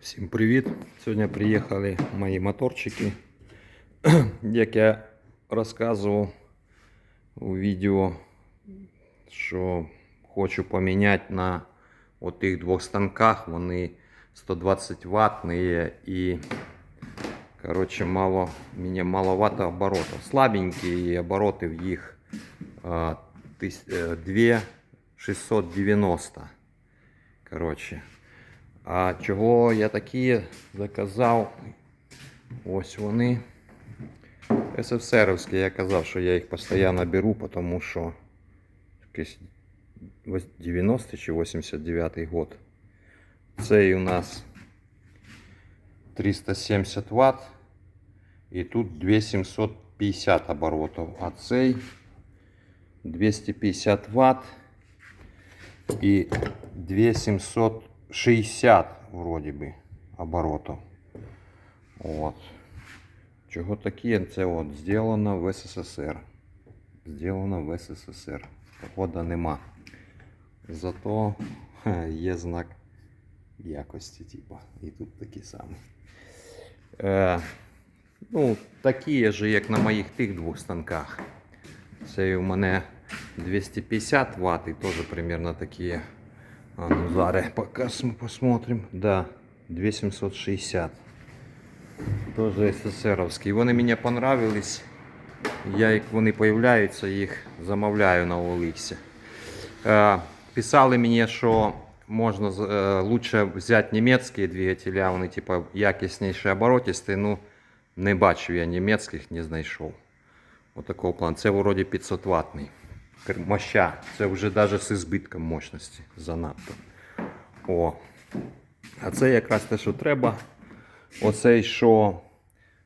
Всім привіт! Сьогодні приїхали мої моторчики. Як я розказував у відео, що хочу поміняти на отих двох станках. Вони 120 ваттні і коротше, мало, мені маловато оборотів. Слабенькі обороти в їх а, тис- е, 2,690. Коротше. А чого я такі заказав? Ось вони. СФСРовські я казав, що я їх постійно беру, тому що якийсь 90 чи 89 год. Цей у нас 370 Вт. І тут 2750 оборотів. А цей 250 Вт і 2700 60 вроді би оборотів. От. Чого таке? Це от зроблено в СССР. Зроблено в СССР. Походу нема. Зато є знак якості, типа. І тут такі самий. Е, ну, такі ж, як на моїх тих двох станках. Це у мене 250 Вт і теж примерно такі. А ну зараз показ ми посмотрим. Да, 2760. Тоже СССРовський. Вони мені понравились. Я, як вони появляються, їх замовляю на OLX. Е, писали мені, що можна е, лучше взяти німецькі двигателі, а вони типа якісніші оборотисті. Ну, не бачив я німецьких, не знайшов. Отакого плану. Це вроді 500 ваттний. Моща. Це вже навіть з збитком мощності занадто. О. А це якраз те, що треба. Оцей, що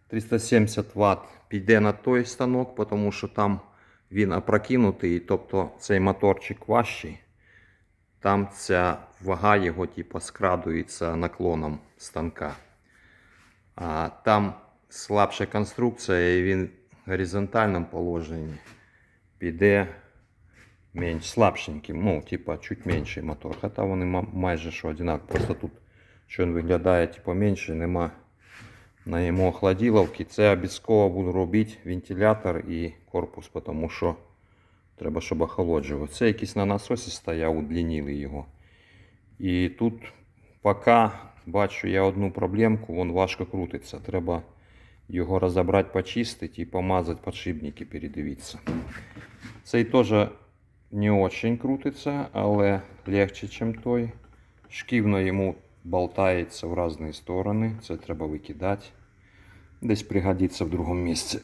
370 Вт піде на той станок, тому що там він опрокинутий, тобто цей моторчик важчий. Там ця вага його типу, скрадується наклоном станка. А там слабша конструкція, і він в горизонтальному положенні піде менш слабшеньким, ну, типа чуть менший мотор. Хоча вони майже що одинакові. Просто тут, що він виглядає типу, менше, нема на йому охладіловки. Це обов'язково буду робити вентилятор і корпус, тому що треба, щоб охолоджував. Це якийсь на насосі стояв, удлінили його. І тут поки бачу я одну проблемку, він важко крутиться. Треба його розібрати, почистити і помазати подшипники, передивитися. Цей теж не очень крутиться, але легше, ніж той. Шківно йому болтається в різні сторони. Це треба викидати. Десь пригодиться в другому місці.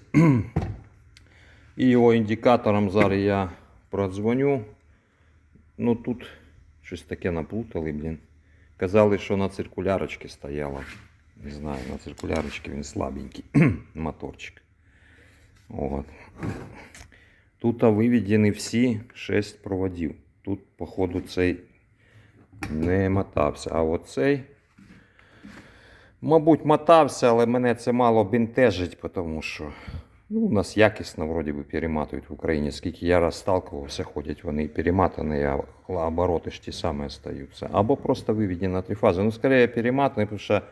І його індикатором зараз я продзвоню. Ну тут щось таке наплутали, блін. Казали, що на циркулярочці стояло. Не знаю, на циркулярочці він слабенький моторчик. От. Тут виведені всі 6 проводів. Тут, походу, цей не мотався. А оцей, мабуть, мотався, але мене це мало бентежить, тому що ну, у нас якісно вроді би перематують в Україні. Скільки я раз сталкувався, ходять вони перематані, а обороти ж ті самі остаються. Або просто виведені на три фази. Ну, скоріше перематані, тому що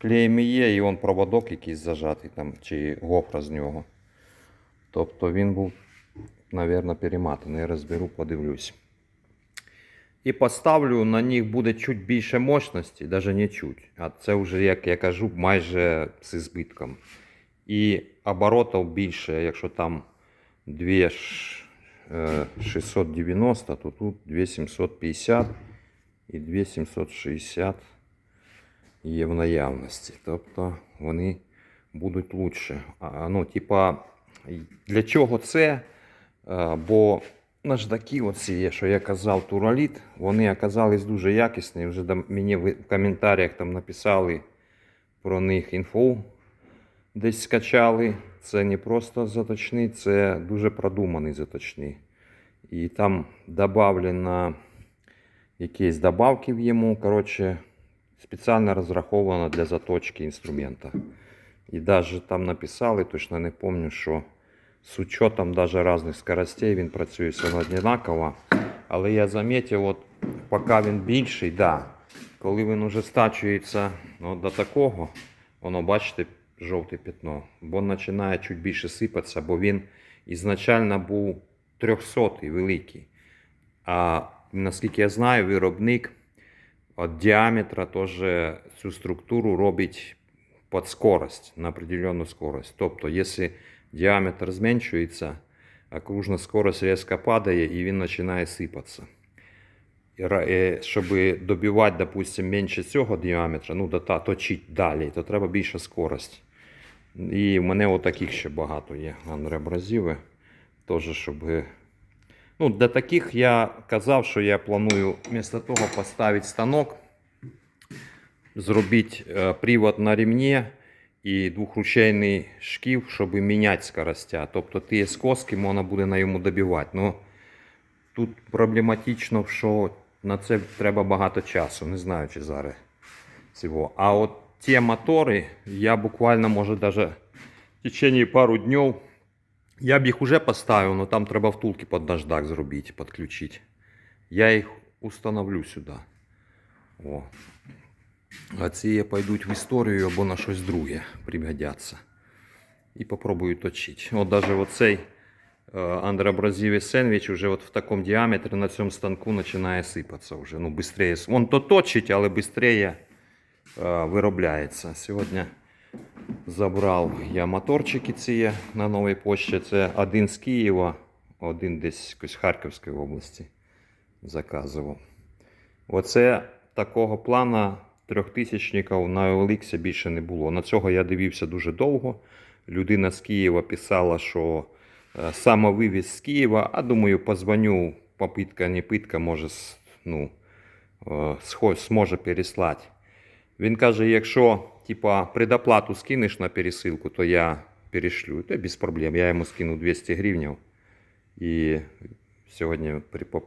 клеєм є, і он проводок якийсь зажатий там, чи гофра з нього. Тобто він був, мабуть, перематаний. Розберу, подивлюсь. І поставлю, на них буде чуть більше мощності, навіть не чуть. А це вже, як я кажу, майже з збитком. І оборотів більше, якщо там 2 ш- е, 690, то тут 2750 і 2760 є в наявності. Тобто вони будуть лучше. А, ну, типа, для чого це? Е, Бо наждаки, оці, що я казав, тураліт, вони оказались дуже якісні. Вже мені в коментарях там написали про них інфу. Десь скачали. Це не просто заточний, це дуже продуманий заточний. І там додавлено якісь добавки в йому. Коротше, спеціально розраховано для заточки інструмента. І навіть там написали, точно не пам'ятаю, що з учетом даже різних скоростей він працює все однаково. Але я замітив, от поки він більший, да, коли він уже стачується ну, до такого, воно бачите, жовте пятно, бо починає чуть більше сипатися, бо він ізначально був 300 великий. А наскільки я знаю, виробник від діаметра теж цю структуру робить під скорость, на определенну скорость. Тобто, якщо діаметр зменшується, окружна скорость різко падає і він починає сипатися. Щоб добивати, допустим, менше цього діаметра, ну, та точить далі, то треба більша скорость. І в мене отаких ще багато є анреабразиви. Теж, щоб. Ну, для таких я казав, що я планую вместо того поставити станок, зробити е, привод на ремні і двохручейний шків, щоб міняти скоростя. Тобто ті скоски можна буде на йому добивати. Ну, тут проблематично, що на це треба багато часу. Не знаю, чи зараз цього. А от ті мотори, я буквально, може, даже в течение пару днів я б їх уже поставив, але там треба втулки під наждак зробити, підключити. Я їх установлю сюди. О. А ці пойдуть в історію або на щось друге пригодяться. І попробую точити. От навіть оцей е, андроабразивий сендвіч уже от в такому діаметрі на цьому станку починає сипатися вже. Ну, быстрее. Он то точить, але швидше виробляється. Сьогодні забрав я моторчики ці на новій пошті. Це один з Києва, один десь з Харківської області заказував. Оце такого плана трьохтисячників на OLX більше не було. На цього я дивився дуже довго. Людина з Києва писала, що е, самовивіз з Києва, а думаю, позвоню, попитка, не питка, може, ну, е, зможе переслати. Він каже, якщо типа, предоплату скинеш на пересилку, то я перешлю. То без проблем. Я йому скину 200 гривень. І сьогодні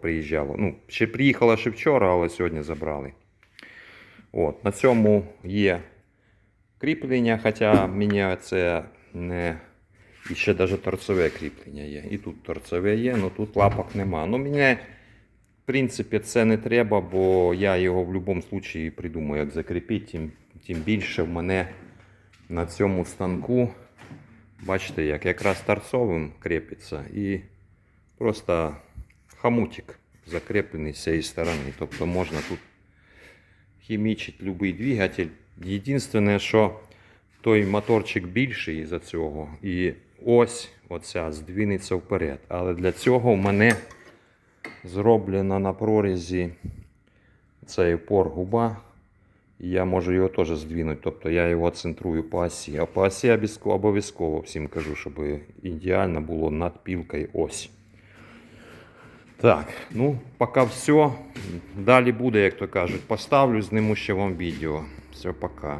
приїжджало. Ну, ще приїхала ще вчора, але сьогодні забрали. От, на цьому є кріплення, хоча мені це не. І ще навіть торцеве кріплення є. І тут торцеве є, але тут лапок нема. Ну, мені, в принципі, це не треба, бо я його в будь-якому випадку придумаю, як закріпити, тим, тим більше в мене на цьому станку, бачите, як якраз торцовим крепиться і просто хомутик закріплений з цієї сторони. Тобто можна тут хімічить будь-який двигатель. Єдине, що той моторчик більший із-за цього, і ось оця здвинеться вперед. Але для цього в мене зроблено на прорізі цей упор губа. Я можу його теж здвинути. Тобто я його центрую по осі. А по осі обов'язково всім кажу, щоб ідеально було над пілкою ось. Так, ну, поки все. Далі буде, як то кажуть. Поставлю, зніму ще вам відео. Все, пока.